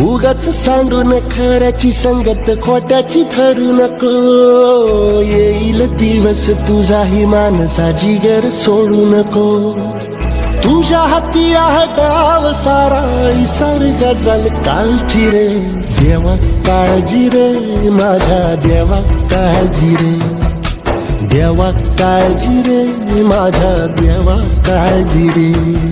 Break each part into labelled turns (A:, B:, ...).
A: उगाच सांडून खऱ्याची संगत खोट्याची ठरू नको. येईल दिवस तुझाही माणसा जिगर सोडू नको. तुझ्या हाती आहे गाव सारा इसार गजल कालची रे. देवा काळजी रे माझ्या देवा काळजी रे. देवा काळजी रे माझ्या देवा काळजी रे.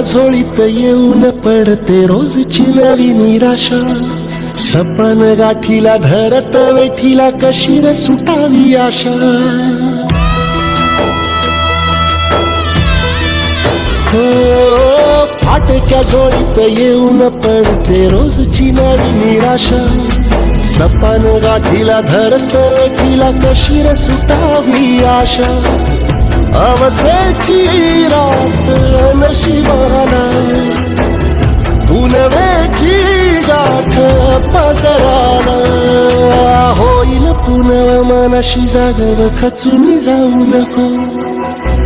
A: फाटक्या झोळीत येऊन पडते रोजची नवी निराशा. सपन गाठीला धरत वेठीला कशीर र सुटावी आशा. हो फाटक्या झोळीत येऊन पडते रोजची नवी निराशा. सपन गाठीला धरत वेठीला कशीर र सुटावी आशा. अवसेची रात नशिबाला. पुनवेची गाठ पदराला. होईल पुनव मनाशी जागव खचून जाऊ नको.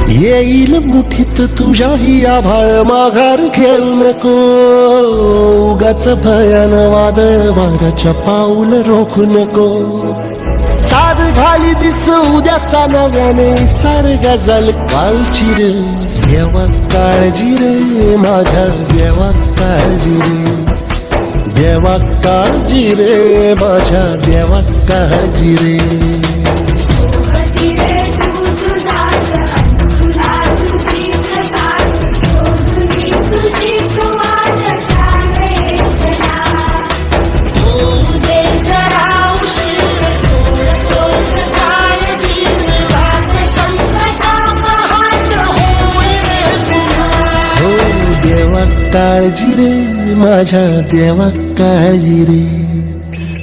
A: येईल मुठीत तुझ्याही आभाळ माघार घेऊ नको. उगाच भयान वादळ वाराच्या पाऊल रोखू नको. साध दिस उद्याचा नव्याने सार गजल कालची रे. देवा काळजी रे माझ्या देवा काळजी रे. देवा काळजी रे माझ्या देवा काळजी रे. काळजी रे माझ्या देवा काळजी रे.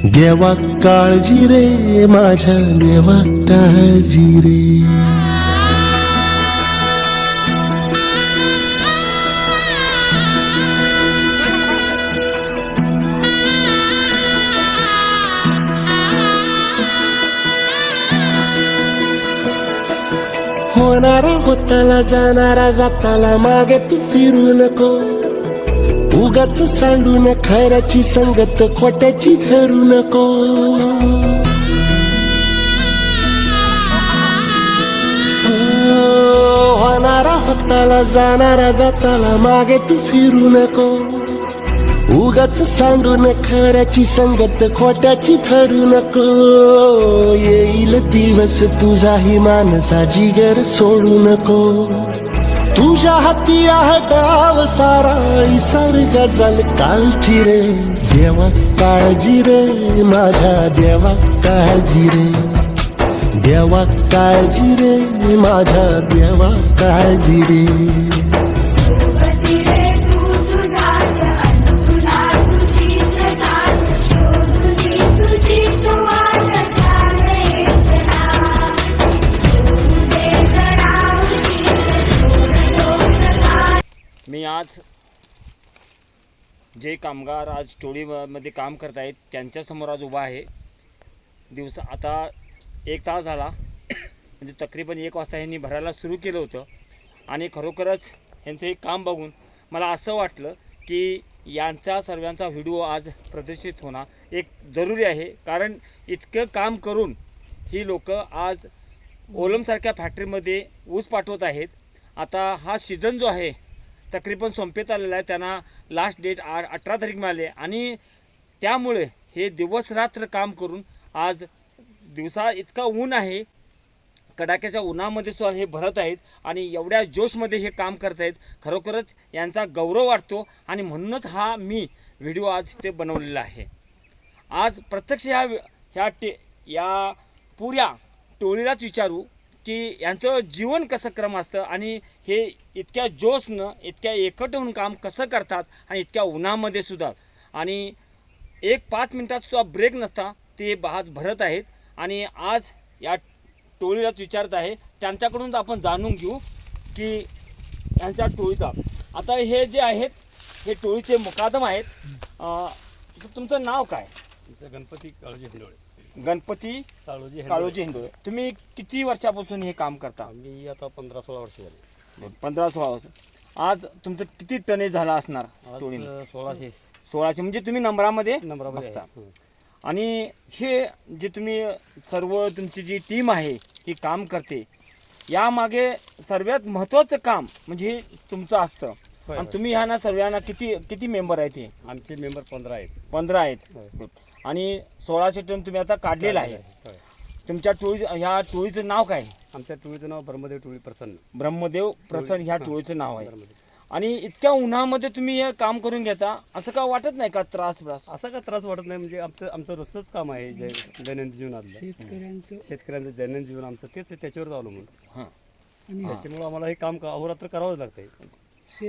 A: देवा काळजी रे माझ्या देवा काळजी रे. होणारा होताला जाणारा जाताला मागे तू फिरू नको. उगाच सांडून खैराची संगत खोट्याची धरू नको. हो, होणारा होताला जाणारा जाताला मागे तू फिरू नको. उगाच सांडून खऱ्याची संगत खोट्याची ठरू नको. येईल दिवस तुझाही माणसा जिगर सोडू नको. तुझ्या हाती आहे गाव सारा इसार गजल कालची रे. देवा काळजी रे माझ्या देवा काळजी रे. देवा काळजी रे माझ्या देवा काळजी रे.
B: जे कामगार आज टोळीमध्ये काम करत आहेत त्यांच्यासमोर आज उभा आहे. दिवस आता एक तास झाला. म्हणजे तकरीबन एक वाजता यांनी भरायला सुरू केलं होतं. आणि खरोखरच यांचं हे काम बघून मला असं वाटलं की यांचा सर्वांचा व्हिडिओ आज प्रदर्शित होणं एक जरुरी आहे. कारण इतकं काम करून ही लोक आज ओलमसारख्या फॅक्टरीमध्ये ऊस पाठवत आहेत. आता हा सीझन जो आहे तकरीबन संपेत आलेला आहे त्यांना लास्ट डेट आ अठरा तारीख मिळाली आणि त्यामुळे हे दिवस रात्र काम करून आज दिवसा इतका ऊन आहे. कडाक्याच्या उन्हामध्ये सुद्धा हे भरत आहेत. आणि एवढ्या जोशमध्ये हे काम करत आहेत. खरोखरच यांचा गौरव वाटतो आणि म्हणूनच हा मी व्हिडिओ आज ते बनवलेला आहे. आज प्रत्यक्ष ह्या ह्या टे या पुऱ्या टोळीलाच विचारू. की यांचं जीवन कसं क्रम असतं आणि हे इतक्या जोशनं इतक्या एकट होऊन काम कसं करतात आणि इतक्या उन्हामध्ये सुद्धा. आणि एक पाच मिनटात सुद्धा ब्रेक नसता ते आज भरत आहेत. आणि आज या टोळीलाच विचारत आहे त्यांच्याकडून आपण जाणून घेऊ की यांच्या टोळीचा. आता हे जे आहेत हे टोळीचे मुकादम आहेत. तुमचं नाव काय?
C: गणपती काळजी हिंडोळे.
B: गणपती
C: काळोजी.
B: काळोजी हिंदू तुम्ही किती वर्षापासून हे काम करता?
C: आम्ही आता पंधरा सोळा वर्ष झाली.
B: पंधरा सोळा वर्ष. आज तुमचं किती टनेज झाला असणार
C: आज
B: टोळीने
C: अं, सोळाशे.
B: सोळाशे म्हणजे तुम्ही नंबरामध्ये
C: नंबरामध्ये
B: बसता.
C: आहे. हं.
B: आणि हे जे तुम्ही सर्व तुमची जी टीम आहे ही काम करते यामागे सर्वात महत्त्वाचं काम म्हणजे हे तुमचं असतं
C: होय,
B: आणि
C: होय.
B: तुम्ही ह्या ना सर्वांना किती किती मेंबर आहेत हे?
C: आमचे मेंबर पंधरा आहेत.
B: पंधरा आहेत.
C: होय.
B: आणि सोळाशे टन तुम्ही आता काढलेलं आहे. तुमच्या टोळी ह्या टोळीचं नाव काय?
C: आमच्या टोळीचं नाव ब्रह्मदेव टोळी प्रसन्न.
B: ब्रह्मदेव प्रसन्न ह्या टोळीचं नाव आहे. आणि इतक्या उन्हामध्ये तुम्ही हे काम करून घेता असं का वाटत नाही का त्रास ब्रास?
C: असा काय त्रास वाटत नाही? म्हणजे आमचं आमचं रोजचंच काम आहे जे दैनंदिन जीवनातलं. शेतकऱ्यांचं दैनंदिन जीवन आमचं तेच त्याच्यावर अवलंबून.
B: हां.
C: त्याच्यामुळे आम्हाला हे काम का- अहोरात्र करावंच लागतंय.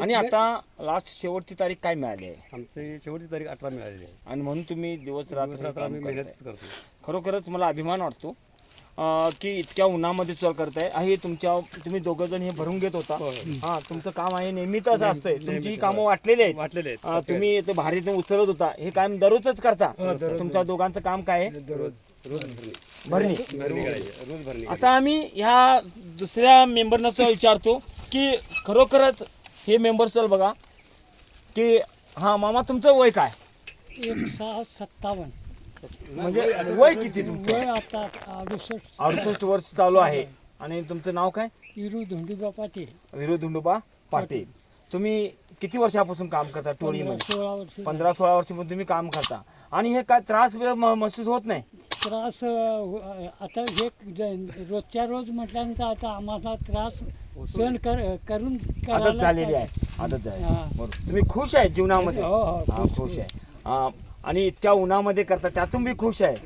B: आणि आता लास्ट शेवटची तारीख काय मिळाली आहे?
C: आमची शेवटची तारीख अठरा मिळालेली आहे.
B: आणि म्हणून तुम्ही दिवस
C: दिवस
B: रात्र काम
C: आम्ही
B: करताय.
C: मेहनतच करतो
B: खरोखरच मला अभिमान वाटतो अं, की इतक्या उन्हामध्ये चल करताय. हे तुमच्या तुम्ही दोघं जण हे भरून घेत होता.
C: होय.
B: हा तुमचं काम आहे नेहमीच असं असतंय. तुमची ही कामं वाटलेली आहेत.
C: वाटलेले आहेत.
B: अं, तुम्ही ते भारीतून उचलत होता. हे काम दररोजच करता. तुमच्या दोघांचं काम काय आहे?
C: रोज भरणी.
B: भरणी.
C: भरणी करायची रोज भरणी
B: आता आम्ही ह्या दुसऱ्या मेंबरना सुद्धा विचारतो की खरोखरच हे मेंबर चल बघा की हा मामा तुमचं वय काय?
D: एक सहा सत्तावन्न.
B: म्हणजे वय किती तुमचं?
D: वय आता अडुसष्ट.
B: अडुसष्ट वर्ष चालू आहे. आणि तुमचं नाव काय?
D: इरू धोंडीबा पाटील.
B: विरोध धुंडोबा पाटील. तुम्ही किती वर्षापासून काम करता
D: पंधरा
B: टोळीमध्ये
D: सोळा वर्ष.
B: पंधरा सोळा वर्षापासून तुम्ही काम करता. आणि हे काय त्रास म- महसूस होत नाही?
D: त्रास अं, आता हे ज- रोजच्या रोज म्हटल्यानंतर आता आम्हाला त्रास सहन कर करून
B: आदत
D: करायला
B: झालेली आहे. आदत आहे.
D: हा.
B: बरोबर. तुम्ही खुश आहे जीवनामध्ये?
D: हो, हो,
B: हा, खुश आहे. हा, आणि इतक्या उन्हामध्ये करता त्यातून मी खुश आहे.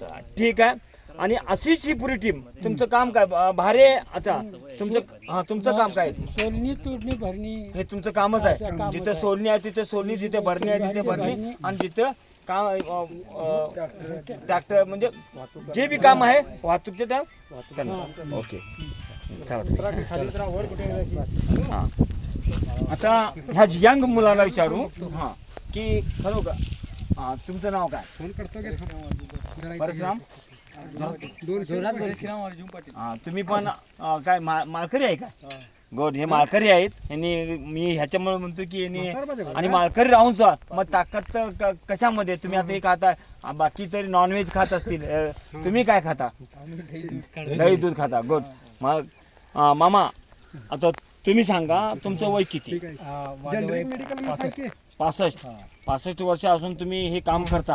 B: चला, ठीक आहे. आणि अशीच ही पुरी टीम तुमचं काम काय? भारे अच्छा तुमचं हा तुमचं काम काय?
D: सोलणी तुडणी भरणी.
B: हे तुमचं कामच आहे.
D: कामच
B: जिथे
D: आहे.
B: सोलणी आहे तिथे सोलणी जिथे भरणी आहे तिथे भरणी. आणि जिथं काम ट्रॅक्टर म्हणजे जे बी काम आहे वाहतूकचे त्या. ओके. हा. आता ह्या यंग मुलाला विचारू. हा. की खरोखर हा तुमचं नाव काय? परशुराम? हा तुम्ही पण अं, काय मा- माळकरी आहे का? गोड हे माळकरी आहेत. यांनी मी ह्याच्यामुळे म्हणतो की यांनी आणि माळकरी राहून जा मग ताकद तर क- कशामध्ये? तुम्ही आता हे खाता आ, बाकी तरी नॉनव्हेज खात असतील. अं, तुम्ही काय खाता? दही दूध खाता. गुड. मग अं, मामा आता तुम्ही सांगा तुमचं वय किती? पासष्ट. पासष्ट. वर्ष असून तुम्ही हे काम करता.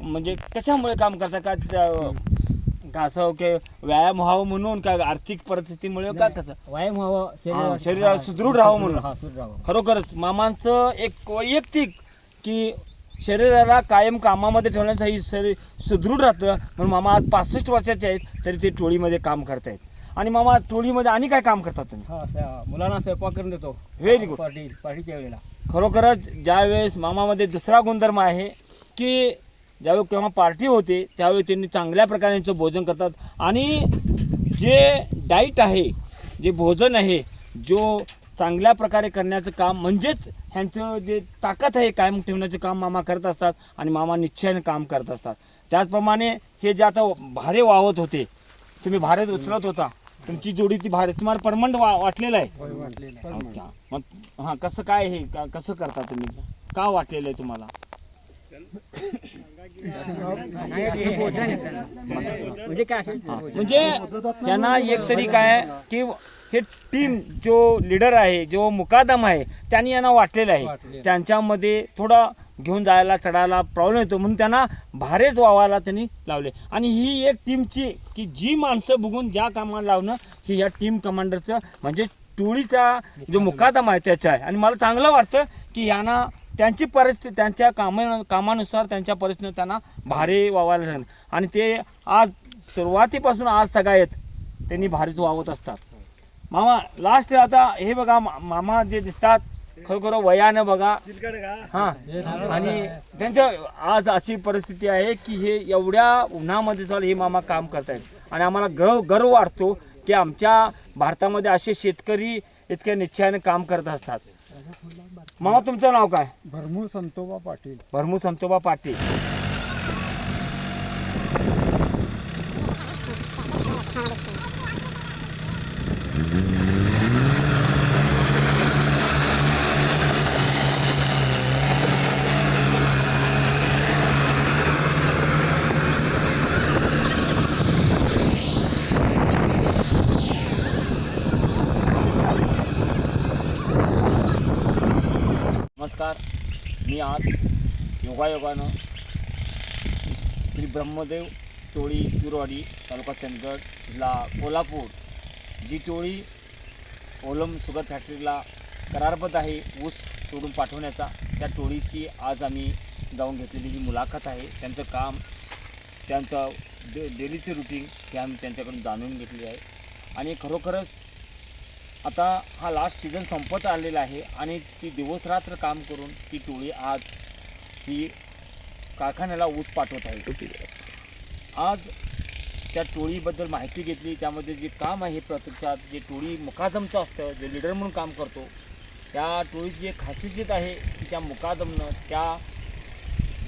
B: म्हणजे कशामुळे काम करता? का त्या- का असं की व्यायाम व्हावं म्हणून का आर्थिक परिस्थितीमुळे का कसं?
D: व्यायाम व्हावं
B: हा, शरीरात सुदृढ राहावं. म्हणून. खरोखरच मामांचं एक वैयक्तिक की शरीराला कायम कामामध्ये ठेवण्यासाठी शरीर सुदृढ राहतं. म्हणून मामा आज पासष्ट वर्षाचे आहेत तरी ते टोळीमध्ये काम करतायत. आणि मामा टोळीमध्ये आणि काय काम करता तुम्ही?
D: हा मुलांना स्वयंपाक करून देतो.
B: व्हेरी गुड
D: पार्टी पार्टीच्या वेळेला.
B: खरोखरच ज्यावेळेस मामामध्ये दुसरा गुणधर्म आहे की ज्यावेळी केव्हा पार्टी होते त्यावेळी त्यांनी चांगल्या प्रकारे यांचं भोजन करतात. आणि जे डाईट आहे जे भोजन आहे जो चांगल्या प्रकारे करण्याचं काम म्हणजेच ह्यांचं जे ताकद आहे कायम ठेवण्याचं काम मामा करत असतात आणि मामा निश्चयाने काम करत असतात. त्याचप्रमाणे हे जे आता भारे वाहत होते तुम्ही भारे उचलत होता. तुमची जोडी ती भारे तुम्हाला परमंड वाटलेलं आहे? अच्छा. मग हां कसं काय हे? का- कसं करता तुम्ही? का वाटलेलं आहे तुम्हाला? हां. म्हणजे यांना एक तरी काय की हे टीम जो लीडर आहे जो मुकादम आहे त्यांनी यांना वाटलेलं आहे. त्यांच्यामध्ये थोडं घेऊन जायला चढायला प्रॉब्लेम येतो म्हणून त्यांना भारेच वावायला त्यांनी लावले. आणि ही एक टीमची की जी माणसं बघून ज्या कामाला लावणं ही या टीम कमांडरचं म्हणजे टोळीचा जो मुकादम आहे त्याचा आहे. आणि मला चांगलं वाटतं की यांना त्यांची परिस्थिती त्यांच्या कामा कामानुसार त्यांच्या परिस्थितीनं त्यांना भारे वावायला सांग आणि ते आज सुरुवातीपासून आज तगायत त्यांनी भारीच वावत असतात. मामा लास्ट आता हे बघा मा- मामा जे दिसतात खरोखर वयानं बघा. हा. आणि त्यांच्या आज अशी परिस्थिती आहे की हे एवढ्या उन्हामध्ये चालू हे मामा काम करतायत. आणि आम्हाला गर्व गर्व वाटतो की आमच्या भारतामध्ये असे शेतकरी इतक्या निश्चयाने काम करत असतात. मामा तुमचं नाव काय?
D: भरमूर संतोबा पाटील.
B: भरमू संतोबा पाटील. मी आज योगायोगानं श्री ब्रह्मदेव टोळी पिरवाडी तालुका चंदगड जिल्हा कोल्हापूर. जी टोळी ओलम सुगर फॅक्टरीला करारबद्ध आहे ऊस तोडून पाठवण्याचा त्या टोळीची आज आम्ही जाऊन घेतलेली ही मुलाखत आहे. त्यांचं काम त्यांचं डे डेलीचं रुटीन हे आम्ही त्यांच्याकडून जाणून घेतले आहे. आणि खरोखरच आता हा लास्ट सीझन संपत आलेला आहे आणि ती दिवसरात्र काम करून ती टोळी आज ती कारखान्याला ऊस पाठवत आहे. आज त्या टोळीबद्दल माहिती घेतली त्यामध्ये जे काम आहे प्रत्यक्षात जे टोळी मुकादमचं असतं जे लीडर म्हणून काम करतो त्या टोळीची एक खासियत आहे की त्या मुकादमनं त्या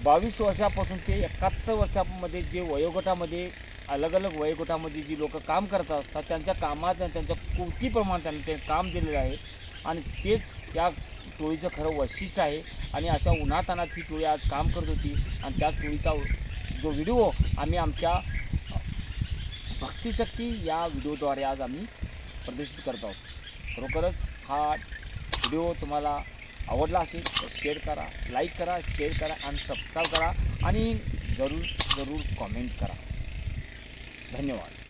B: बावीस वर्षापासून ते एकाहत्तर वर्षामध्ये जे वयोगटामध्ये अलग अलग वयोगटामध्ये जी लोक काम करत असतात त्यांच्या कामात त्यांच्या त्यांच्या कृतीप्रमाणे त्यांनी ते काम दिलेलं आहे. आणि तेच या टोळीचं खरं वैशिष्ट्य आहे. आणि अशा उन्हातानात ही टोळी आज काम करत होती. आणि त्याच टोळीचा जो व्हिडिओ आम्ही आमच्या भक्तिशक्ती या व्हिडिओद्वारे आज आम्ही प्रदर्शित करत आहोत. खरोखरच हा व्हिडिओ तुम्हाला आवडला असेल तर शेअर करा लाईक करा शेअर करा आणि सबस्क्राईब करा. आणि जरूर जरूर कॉमेंट करा. धन्यवाद.